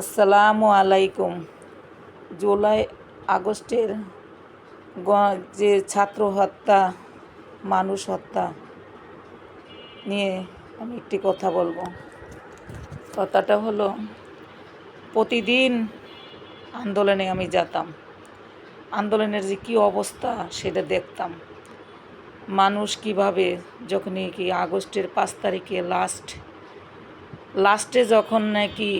আসসালামু আলাইকুম। জুলাই আগস্টের যে ছাত্র হত্যা, মানুষ হত্যা নিয়ে আমি একটি কথা বলব। কথাটা হলো, প্রতিদিন আন্দোলনে আমি যেতাম। আন্দোলনের যে কী অবস্থা সেটা দেখতাম। মানুষ কীভাবে যখনই কি আগস্টের পাঁচ তারিখে লাস্ট লাস্টে যখন নাকি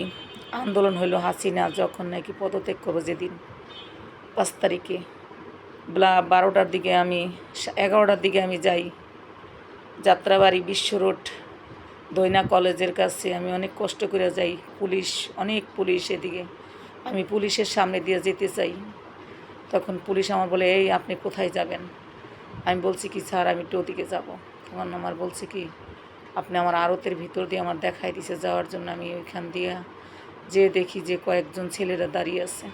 আন্দোলন হইল হাসিনা যখন নাকি পদত্যাগ করব যেদিন। পাঁচ তারিখে। বেলা, বারোটার দিকে আমি, এগারোটার দিকে আমি যাই। যাত্রাবাড়ি বিশ্ব রোড, দৈনা কলেজের কাছে আমি অনেক কষ্ট করে যাই। পুলিশ, অনেক পুলিশ এদিকে। আমি পুলিশের সামনে দিয়ে যেতে চাই। তখন পুলিশ আমার বলে, এই, আপনি কোথায় যাবেন? আমি বলছি কি, স্যার, আমি একটু ওদিকে যাব। তখন আমার বলছে কি, আপনি আমার আড়তের ভিতর দিয়ে আমার দেখাই দিছে যাওয়ার জন্য আমি ওইখান দিয়ে যে দেখি যে কয়েকজন ছেলেরা দাঁড়িয়ে আছে।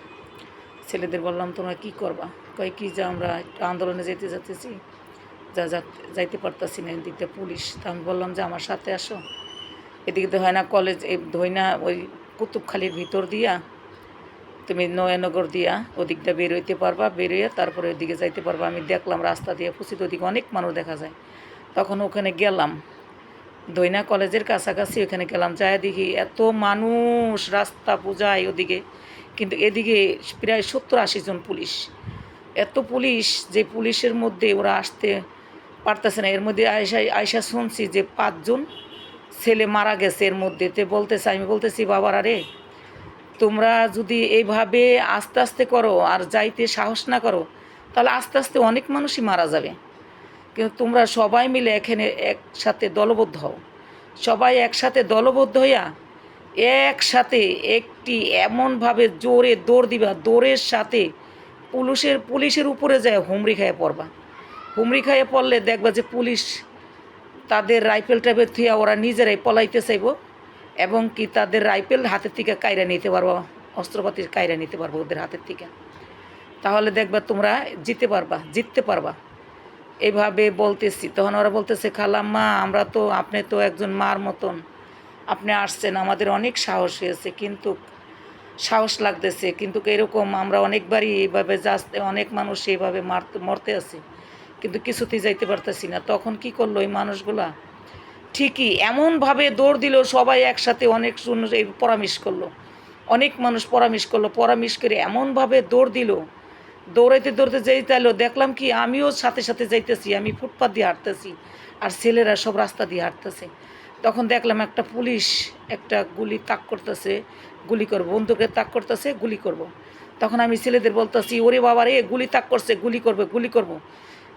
ছেলেদের বললাম, তোমরা কি করবা? কয়, কি যে আমরা একটু আন্দোলনে যেতে যেতেছি যা যা- যাইতে পারতাছি না এদিকে পুলিশ। তা আমি বললাম, যে আমার সাথে আসো। এদিকে হয় না, কলেজ এই ধইনা ওই কুতুবখালির ভিতর দিয়া, তুমি নয়নগর দিয়া ওদিকটা বেরোইতে পারবা বেরোয় তারপরে ওদিকে যাইতে পারবা। আমি দেখলাম রাস্তা দিয়ে ফুসিত ওদিকে অনেক মানুষ দেখা যায়। তখন ওখানে গেলাম। দৈনা কলেজের কাছাকাছি ওখানে গেলাম। যায় দেখি এত মানুষ, রাস্তা পূজায় ওদিকে। কিন্তু এদিকে প্রায় সত্তর আশি জন পুলিশ। এত পুলিশ যে পুলিশের মধ্যে ওরা আসতে পারতেছে না। এর মধ্যে আয়সা আয়সা শুনছি যে পাঁচজন ছেলে মারা গেছে এর মধ্যে। তে বলতেছে, আমি বলতেছি, বাবার আরে তোমরা যদি এইভাবে আস্তে আস্তে করো আর যাইতে সাহস না করো, তাহলে আস্তে আস্তে অনেক মানুষই মারা যাবে। কিন্তু তোমরা সবাই মিলে এখানে একসাথে দলবদ্ধ হও। সবাই একসাথে দলবদ্ধ হইয়া একসাথে একটি এমনভাবে জোরে দৌড় দিবা, দৌড়ের সাথে পুলিশের পুলিশের উপরে যায় হুমড়ি খাইয়ে পড়বা। হুমড়ি খাইয়ে পড়লে দেখবা যে পুলিশ তাদের রাইফেল টাইপের থুয়া ওরা নিজেরাই পলাইতে চাইব এবং কি তাদের রাইফেল হাতের থেকে কায়রা নিতে পারব, অস্ত্রপাতির কায়রা নিতে পারব ওদের হাতের থেকে। তাহলে দেখবা তোমরা জিতে পারবা, জিততে পারবা। এইভাবে বলতেছি, তখন ওরা বলতেছে খালাম্মা আমরা তো, আপনি তো একজন মার মতন। আপনি আসছেন, আমাদের অনেক সাহস হয়েছে, কিন্তু সাহস লাগতেছে, কিন্তু এরকম আমরা অনেকবারই এইভাবে যাচ্ছে অনেক মানুষ এইভাবে মারতে মরতে আছে, কিন্তু কিছুতেই যাইতে পারতেছি না। তখন কি করল এই মানুষগুলা? ঠিকই, এমনভাবে দৌড় দিল, সবাই একসাথে অনেক পরামর্শ করল। অনেক মানুষ পরামিশ করল, পরামিশ করে এমনভাবে দৌড় দিল। দৌড়াইতে দৌড়তে যেই তাইলো দেখলাম কি আমিও সাথে সাথে যাইতেছি, আমি ফুটপাথ দিয়ে হাঁটতেছি আর ছেলেরা সব রাস্তা দিয়ে হাঁটতেছে তখন দেখলাম একটা পুলিশ একটা গুলি তাক করতেছে, গুলি করব বন্দুকে তাক করতেছে, গুলি করব। তখন আমি ছেলেদের বলতেছি, ওরে বাবা রে, গুলি তাক করছে, গুলি করবে, গুলি করব।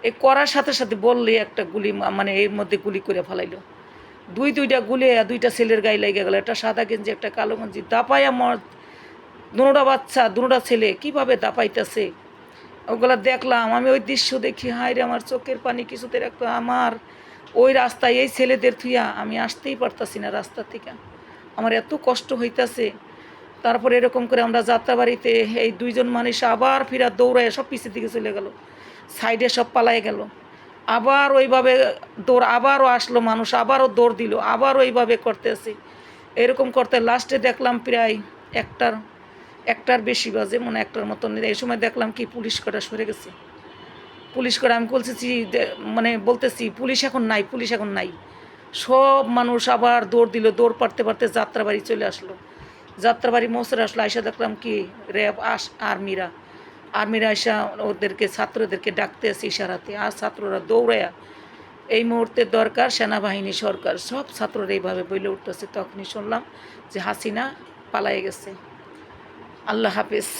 এই করার সাথে সাথে বললে একটা গুলি মানে এর মধ্যে গুলি করে ফেলাইলো দুই দুইটা গুলি দুইটা ছেলের গায়ে লেগে গেল, একটা সাদা গেঞ্জি, একটা কালো গেঞ্জি, দাপাইয়া মর দুটা বাচ্চা দুটা ছেলে, কীভাবে দাপাইতেছে ওগুলা দেখলাম, আমি ওই দৃশ্য দেখি, হায় রে আমার চোখের পানি কিছুতে রাখতো আমার ওই রাস্তায় এই ছেলেদের থুইয়া আমি আসতেই পারতাছি না রাস্তা থেকে। আমার এত কষ্ট হইতাছে। তারপরে এরকম করে আমরা যাত্রাবাড়িতে এই দুইজন মানুষ আবার ফিরা দৌড়ায় সব পিছের দিকে চলে গেল, সাইডে সব পালায় গেল। আবার ওইভাবে দৌড়, আবারও আসলো মানুষ, আবারও দৌড় দিল আবার ওইভাবে করতেছে। এরকম করতে লাস্টে দেখলাম প্রায় একটার একটার বেশি বাজে, মনে একটার মতন। এই সময় দেখলাম কি পুলিশ কটা সরে গেছে। পুলিশ করে আমি বলতেছি মানে বলতেছি, পুলিশ এখন নাই, পুলিশ এখন নাই। সব মানুষ আবার দৌড় দিল, দৌড় পারতে পারতে যাত্রাবাড়ি চলে আসলো। যাত্রাবাড়ি মোসরে আসলো, আইসা দেখলাম কি, র্যাব আস, আর্মিরা। আর্মিরা আইসা ওদেরকে, ছাত্রদেরকে ডাকতে আসে ইশারাতে, আর ছাত্ররা দৌড়ায়া, এই মুহূর্তে দরকার সেনাবাহিনী, সরকার, সব ছাত্ররা এইভাবে বইলে উঠতেছে। তখনই শুনলাম যে হাসিনা পালায়ে গেছে। আল্লাহ হাফিজ।